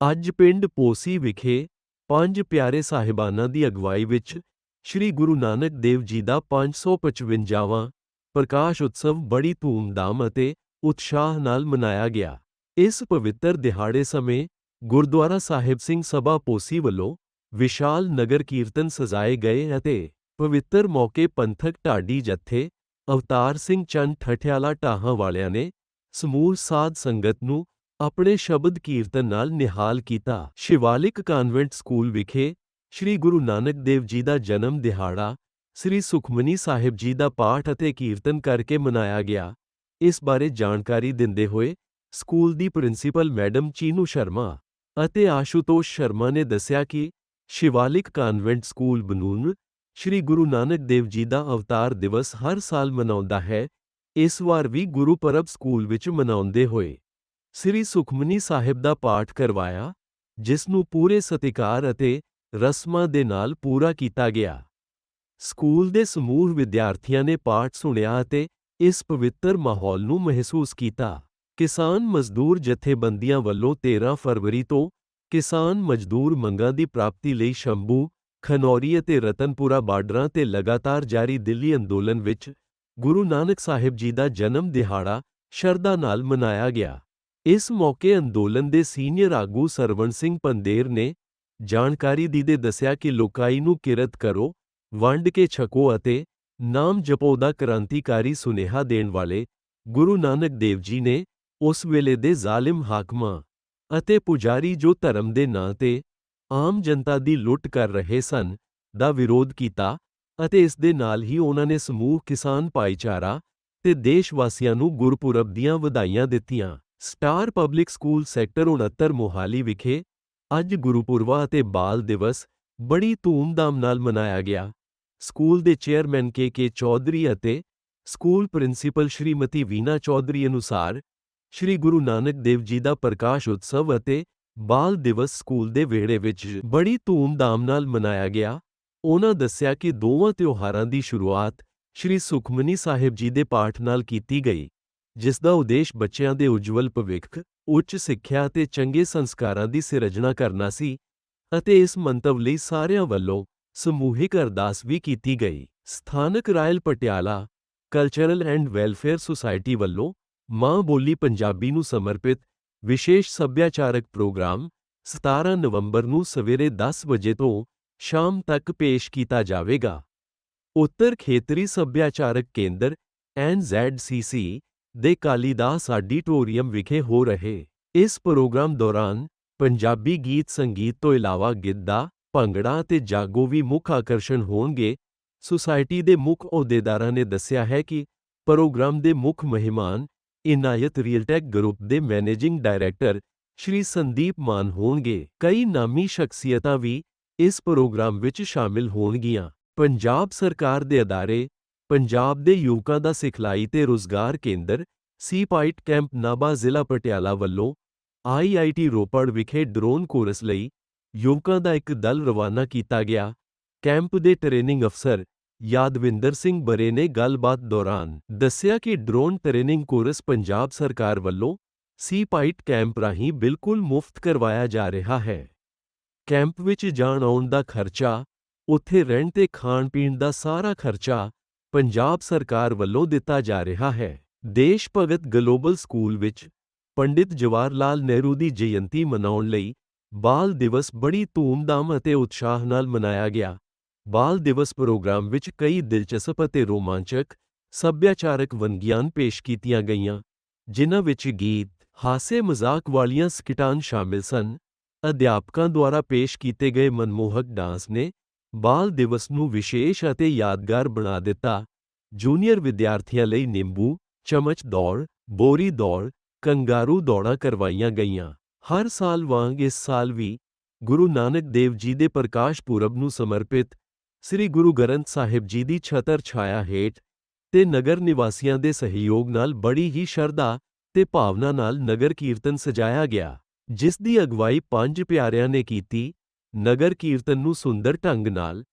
ਅੱਜ ਪਿੰਡ ਪੋਸੀ ਵਿਖੇ ਪੰਜ ਪਿਆਰੇ ਸਾਹਿਬਾਨਾਂ ਦੀ ਅਗਵਾਈ ਵਿੱਚ ਸ੍ਰੀ ਗੁਰੂ ਨਾਨਕ ਦੇਵ ਜੀ ਦਾ 555ਵਾਂ ਪ੍ਰਕਾਸ਼ ਉਤਸਵ ਬੜੀ ਧੂਮਧਾਮ ਅਤੇ ਉਤਸ਼ਾਹ ਨਾਲ ਮਨਾਇਆ ਗਿਆ। ਇਸ ਪਵਿੱਤਰ ਦਿਹਾੜੇ ਸਮੇਂ ਗੁਰਦੁਆਰਾ ਸਾਹਿਬ ਸਿੰਘ ਸਭਾ ਪੋਸੀ ਵੱਲੋਂ ਵਿਸ਼ਾਲ ਨਗਰ ਕੀਰਤਨ ਸਜਾਏ ਗਏ ਅਤੇ ਪਵਿੱਤਰ ਮੌਕੇ ਪੰਥਕ ਢਾਡੀ ਜਥੇ ਅਵਤਾਰ ਸਿੰਘ ਚੰਦ ਠਠਿਆਲਾ ਢਾਹਾਂ ਵਾਲਿਆਂ ਨੇ ਸਮੂਹ ਸਾਧ ਸੰਗਤ ਨੂੰ ਆਪਣੇ ਸ਼ਬਦ ਕੀਰਤਨ ਨਾਲ ਨਿਹਾਲ ਕੀਤਾ। ਸ਼ਿਵਾਲਿਕ ਕਾਨਵੈਂਟ ਸਕੂਲ ਵਿਖੇ ਸ੍ਰੀ ਗੁਰੂ ਨਾਨਕ ਦੇਵ ਜੀ ਦਾ ਜਨਮ ਦਿਹਾੜਾ, ਸ੍ਰੀ ਸੁਖਮਨੀ ਸਾਹਿਬ ਜੀ ਦਾ ਪਾਠ ਅਤੇ ਕੀਰਤਨ ਕਰਕੇ ਮਨਾਇਆ ਗਿਆ। ਇਸ ਬਾਰੇ ਜਾਣਕਾਰੀ ਦਿੰਦੇ ਹੋਏ ਸਕੂਲ ਦੀ ਪ੍ਰਿੰਸੀਪਲ ਮੈਡਮ ਚੀਨੂ ਸ਼ਰਮਾ ਅਤੇ ਆਸ਼ੂਤੋਸ਼ ਸ਼ਰਮਾ ਨੇ ਦੱਸਿਆ ਕਿ ਸ਼ਿਵਾਲਿਕ ਕਾਨਵੈਂਟ ਸਕੂਲ ਬਨੂਨ ਸ੍ਰੀ ਗੁਰੂ ਨਾਨਕ ਦੇਵ ਜੀ ਦਾ ਅਵਤਾਰ ਦਿਵਸ ਹਰ ਸਾਲ ਮਨਾਉਂਦਾ ਹੈ। ਇਸ ਵਾਰ ਵੀ ਗੁਰੂ ਪਰਬ ਸਕੂਲ ਵਿੱਚ ਮਨਾਉਂਦੇ ਹੋਏ ਸ੍ਰੀ ਸੁਖਮਨੀ ਸਾਹਿਬ ਦਾ ਪਾਠ ਕਰਵਾਇਆ, ਜਿਸ ਨੂੰ ਪੂਰੇ ਸਤਿਕਾਰ ਅਤੇ ਰਸਮਾਂ ਦੇ ਨਾਲ ਪੂਰਾ ਕੀਤਾ ਗਿਆ। ਸਕੂਲ ਦੇ ਸਮੂਹ ਵਿਦਿਆਰਥੀਆਂ ਨੇ ਪਾਠ ਸੁਣਿਆ ਅਤੇ ਇਸ ਪਵਿੱਤਰ ਮਾਹੌਲ ਨੂੰ ਮਹਿਸੂਸ ਕੀਤਾ। ਕਿਸਾਨ ਮਜ਼ਦੂਰ ਜਥੇਬੰਦੀਆਂ ਵੱਲੋਂ 13 ਫਰਵਰੀ ਤੋਂ ਕਿਸਾਨ ਮਜ਼ਦੂਰ ਮੰਗਾਂ ਦੀ ਪ੍ਰਾਪਤੀ ਲਈ ਸ਼ੰਭੂ, ਖਨੌਰੀ ਅਤੇ ਰਤਨਪੁਰਾ ਬਾਰਡਰਾਂ ਤੇ ਲਗਾਤਾਰ ਜਾਰੀ ਦਿੱਲੀ ਅੰਦੋਲਨ ਵਿੱਚ ਗੁਰੂ ਨਾਨਕ ਸਾਹਿਬ ਜੀ ਦਾ ਜਨਮ ਦਿਹਾੜਾ ਸ਼ਰਧਾ ਨਾਲ ਮਨਾਇਆ ਗਿਆ। ਇਸ ਮੌਕੇ ਅੰਦੋਲਨ ਦੇ ਸੀਨੀਅਰ ਆਗੂ ਸਰਵਣ ਸਿੰਘ ਪੰਦੇਰ ਨੇ ਜਾਣਕਾਰੀ ਦਿੰਦੇ ਦੱਸਿਆ ਕਿ ਲੋਕਾਈ ਨੂੰ ਕਿਰਤ ਕਰੋ, ਵੰਡ ਕੇ ਛਕੋ ਅਤੇ ਨਾਮ ਜਪੋ ਦਾ ਕ੍ਰਾਂਤੀਕਾਰੀ ਸੁਨੇਹਾ ਦੇਣ ਵਾਲੇ ਗੁਰੂ ਨਾਨਕ ਦੇਵ ਜੀ ਨੇ ਉਸ ਵੇਲੇ ਦੇ ਜ਼ਾਲਿਮ ਹਾਕਮਾਂ ਅਤੇ ਪੁਜਾਰੀ ਜੋ ਧਰਮ ਦੇ ਨਾਂ ਤੇ ਆਮ ਜਨਤਾ ਦੀ ਲੁੱਟ ਕਰ ਰਹੇ ਸਨ ਦਾ ਵਿਰੋਧ ਕੀਤਾ ਅਤੇ ਇਸ ਦੇ ਨਾਲ ਹੀ ਉਹਨਾਂ ਨੇ ਸਮੂਹ ਕਿਸਾਨ ਭਾਈਚਾਰਾ ਤੇ ਦੇਸ਼ ਵਾਸੀਆਂ ਨੂੰ ਗੁਰਪੁਰਬ ਦੀਆਂ ਵਧਾਈਆਂ ਦਿੱਤੀਆਂ। Star public school sector 69 Mohali ਵਿਖੇ ਅੱਜ ਗੁਰਪੁਰਬਾ ਅਤੇ ਬਾਲ ਦਿਵਸ ਬੜੀ ਧੂਮਧਾਮ ਨਾਲ ਮਨਾਇਆ ਗਿਆ। ਸਕੂਲ ਦੇ ਚੇਅਰਮੈਨ ਕੇ ਕੇ ਚੌਧਰੀ ਅਤੇ ਸਕੂਲ ਪ੍ਰਿੰਸੀਪਲ ਸ਼੍ਰੀਮਤੀ ਵੀਨਾ ਚੌਧਰੀ ਅਨੁਸਾਰ ਸ਼੍ਰੀ ਗੁਰੂ ਨਾਨਕ ਦੇਵ ਜੀ ਦਾ ਪ੍ਰਕਾਸ਼ ਉਤਸਵ ਅਤੇ ਬਾਲ ਦਿਵਸ ਸਕੂਲ ਦੇ ਵਿਹੜੇ ਵਿੱਚ ਬੜੀ ਧੂਮਧਾਮ ਨਾਲ ਮਨਾਇਆ ਗਿਆ। ਉਹਨਾਂ ਦੱਸਿਆ ਕਿ ਦੋਵਾਂ ਤਿਉਹਾਰਾਂ ਦੀ ਸ਼ੁਰੂਆਤ ਸ਼੍ਰੀ ਸੁਖਮਨੀ ਸਾਹਿਬ ਜੀ ਦੇ ਪਾਠ ਨਾਲ ਕੀਤੀ ਗਈ। ਜਿਸ ਦਾ ਉਦੇਸ਼ ਬੱਚਿਆਂ ਦੇ ਉਜਵਲ ਭਵਿੱਖ, ਉੱਚ ਸਿੱਖਿਆ ਅਤੇ ਚੰਗੇ ਸੰਸਕਾਰਾਂ ਦੀ ਸਿਰਜਣਾ ਕਰਨਾ ਸੀ ਅਤੇ ਇਸ ਮੰਤਵ ਲਈ ਸਾਰਿਆਂ ਵੱਲੋਂ ਸਮੂਹਿਕ ਅਰਦਾਸ ਵੀ ਕੀਤੀ ਗਈ। ਸਥਾਨਕ royal Patiala cultural and welfare society ਵੱਲੋਂ ਮਾਂ ਬੋਲੀ ਪੰਜਾਬੀ ਨੂੰ ਸਮਰਪਿਤ ਵਿਸ਼ੇਸ਼ ਸੱਭਿਆਚਾਰਕ ਪ੍ਰੋਗਰਾਮ 17 ਨਵੰਬਰ ਨੂੰ ਸਵੇਰੇ 10 ਵਜੇ ਤੋਂ ਸ਼ਾਮ ਤੱਕ ਪੇਸ਼ ਕੀਤਾ ਜਾਵੇਗਾ। ਉੱਤਰ ਖੇਤਰੀ ਸੱਭਿਆਚਾਰਕ ਕੇਂਦਰ NZCC ਦੇ ਕਾਲੀਦਾਸ ਆਡੀਟੋਰੀਅਮ ਵਿਖੇ ਹੋ ਰਹੇ। ਇਸ ਪ੍ਰੋਗਰਾਮ ਦੌਰਾਨ ਪੰਜਾਬੀ ਗੀਤ ਸੰਗੀਤ ਤੋਂ ਇਲਾਵਾ ਗਿੱਧਾ, ਭੰਗੜਾ ਅਤੇ ਜਾਗੋ ਵੀ ਮੁੱਖ ਆਕਰਸ਼ਣ ਹੋਣਗੇ। ਸੁਸਾਇਟੀ ਦੇ ਮੁੱਖ ਅਹੁਦੇਦਾਰਾਂ ਨੇ ਦੱਸਿਆ ਹੈ ਕਿ ਪ੍ਰੋਗਰਾਮ ਦੇ ਮੁੱਖ ਮਹਿਮਾਨ ਇਨਾਇਤ ਰੀਅਲਟੈਕ ਗਰੁੱਪ ਦੇ ਮੈਨੇਜਿੰਗ ਡਾਇਰੈਕਟਰ ਸ਼੍ਰੀ ਸੰਦੀਪ ਮਾਨ ਹੋਣਗੇ। ਕਈ ਨਾਮੀ ਸ਼ਖਸੀਅਤਾਂ ਵੀ ਇਸ ਪ੍ਰੋਗਰਾਮ ਵਿੱਚ ਸ਼ਾਮਿਲ ਹੋਣਗੀਆਂ। ਪੰਜਾਬ ਸਰਕਾਰ ਦੇ ਅਦਾਰੇ ਪੰਜਾਬ ਦੇ ਯੁਵਕਾਂ ਦਾ ਸਿਖਲਾਈ ਤੇ ਰੋਜ਼ਗਾਰ ਕੇਂਦਰ ਸੀਪਾਈਟ ਕੈਂਪ ਨਾਬਾ ਜ਼ਿਲ੍ਹਾ ਪਟਿਆਲਾ ਵੱਲੋਂ ਆਈਆਈਟੀ ਰੋਪੜ ਵਿਖੇ ਡਰੋਨ ਕੋਰਸ ਲਈ ਯੁਵਕਾਂ ਦਾ ਇੱਕ ਦਲ ਰਵਾਨਾ ਕੀਤਾ ਗਿਆ। ਕੈਂਪ ਦੇ ਟ੍ਰੇਨਿੰਗ ਅਫਸਰ ਯਾਦਵਿੰਦਰ ਸਿੰਘ ਬਰੇ ਨੇ ਗੱਲਬਾਤ ਦੌਰਾਨ ਦੱਸਿਆ ਕਿ ਡਰੋਨ ਟ੍ਰੇਨਿੰਗ ਕੋਰਸ ਪੰਜਾਬ ਸਰਕਾਰ ਵੱਲੋਂ ਸੀਪਾਈਟ ਕੈਂਪ ਰਾਹੀਂ ਬਿਲਕੁਲ ਮੁਫਤ ਕਰਵਾਇਆ ਜਾ ਰਿਹਾ ਹੈ। ਕੈਂਪ ਵਿੱਚ ਜਾਣ ਆਉਣ ਦਾ ਖਰਚਾ, ਉੱਥੇ ਰਹਿਣ ਤੇ ਖਾਣ ਪੀਣ ਦਾ ਸਾਰਾ ਖਰਚਾ ਪੰਜਾਬ ਸਰਕਾਰ ਵੱਲੋਂ ਦਿੱਤਾ ਜਾ ਰਿਹਾ ਹੈ। ਦੇਸ਼ ਭਗਤ ਗਲੋਬਲ ਸਕੂਲ ਵਿੱਚ ਪੰਡਿਤ ਜਵਾਹਰ ਲਾਲ ਨਹਿਰੂ ਦੀ ਜਯੰਤੀ ਮਨਾਉਣ ਲਈ ਬਾਲ ਦਿਵਸ ਬੜੀ ਧੂਮਧਾਮ ਅਤੇ ਉਤਸ਼ਾਹ ਨਾਲ ਮਨਾਇਆ ਗਿਆ। ਬਾਲ ਦਿਵਸ ਪ੍ਰੋਗਰਾਮ ਵਿੱਚ ਕਈ ਦਿਲਚਸਪ ਅਤੇ ਰੋਮਾਂਚਕ, ਸੱਭਿਆਚਾਰਕ ਵੰਨਗੀਆਂ ਪੇਸ਼ ਕੀਤੀਆਂ ਗਈਆਂ, ਜਿਨ੍ਹਾਂ ਵਿੱਚ ਗੀਤ ਹਾਸੇ ਮਜ਼ਾਕ ਵਾਲੀਆਂ ਸਕਿਟਾਂ ਸ਼ਾਮਿਲ ਸਨ। ਅਧਿਆਪਕਾਂ ਦੁਆਰਾ ਪੇਸ਼ ਕੀਤੇ ਗਏ ਮਨਮੋਹਕ ਡਾਂਸ ਨੇ ਬਾਲ ਦਿਵਸ ਨੂੰ ਵਿਸ਼ੇਸ਼ ਅਤੇ ਯਾਦਗਾਰ ਬਣਾ ਦਿੱਤਾ। ਜੂਨੀਅਰ ਵਿਦਿਆਰਥੀਆਂ ਲਈ ਨਿੰਬੂ, ਚਮਚ ਦੌੜ, ਬੋਰੀ ਦੌੜ, ਕੰਗਾਰੂ ਦੌੜਾਂ ਕਰਵਾਈਆਂ ਗਈਆਂ। ਹਰ ਸਾਲ ਵਾਂਗ ਇਸ ਸਾਲ ਵੀ ਗੁਰੂ ਨਾਨਕ ਦੇਵ ਜੀ ਦੇ ਪ੍ਰਕਾਸ਼ ਪੁਰਬ ਨੂੰ ਸਮਰਪਿਤ ਸ੍ਰੀ ਗੁਰੂ ਗ੍ਰੰਥ ਸਾਹਿਬ ਜੀ ਦੀ ਛਤਰ ਛਾਇਆ ਹੇਠ ਤੇ ਨਗਰ ਨਿਵਾਸੀਆਂ ਦੇ ਸਹਿਯੋਗ ਨਾਲ ਬੜੀ ਹੀ ਸ਼ਰਧਾ ਤੇ ਭਾਵਨਾ ਨਾਲ ਨਗਰ ਕੀਰਤਨ ਸਜਾਇਆ ਗਿਆ, ਜਿਸ ਦੀ ਅਗਵਾਈ ਪੰਜ ਪਿਆਰਿਆਂ ਨੇ ਕੀਤੀ ਨਗਰ ਕੀਰਤਨ ਨੂੰ ਸੁੰਦਰ ਢੰਗ ਨਾਲ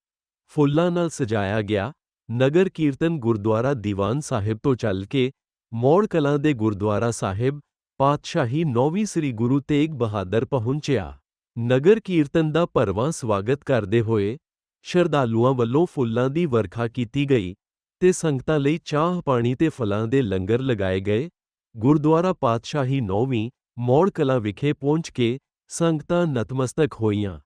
ਫੁੱਲਾਂ ਨਾਲ ਸਜਾਇਆ ਗਿਆ। ਨਗਰ ਕੀਰਤਨ ਗੁਰਦੁਆਰਾ ਦੀਵਾਨ ਸਾਹਿਬ ਤੋਂ ਚੱਲ ਕੇ ਮੌੜ ਕਲਾਂ ਦੇ ਗੁਰਦੁਆਰਾ ਸਾਹਿਬ ਪਾਤਸ਼ਾਹੀ ਨੌਵੀਂ ਸ੍ਰੀ ਗੁਰੂ ਤੇਗ ਬਹਾਦਰ ਪਹੁੰਚਿਆ। ਨਗਰ ਕੀਰਤਨ ਦਾ ਭਰਵਾਂ ਸਵਾਗਤ ਕਰਦੇ ਹੋਏ ਸ਼ਰਧਾਲੂਆਂ ਵੱਲੋਂ ਫੁੱਲਾਂ ਦੀ ਵਰਖਾ ਕੀਤੀ ਗਈ ਤੇ ਸੰਗਤਾਂ ਲਈ ਚਾਹ ਪਾਣੀ ਤੇ ਫਲਾਂ ਦੇ ਲੰਗਰ ਲਗਾਏ ਗਏ। ਗੁਰਦੁਆਰਾ ਪਾਤਸ਼ਾਹੀ ਨੌਵੀਂ ਮੌੜ ਕਲਾਂ ਵਿਖੇ ਪਹੁੰਚ ਕੇ ਸੰਗਤਾਂ ਨਤਮਸਤਕ ਹੋਈਆਂ।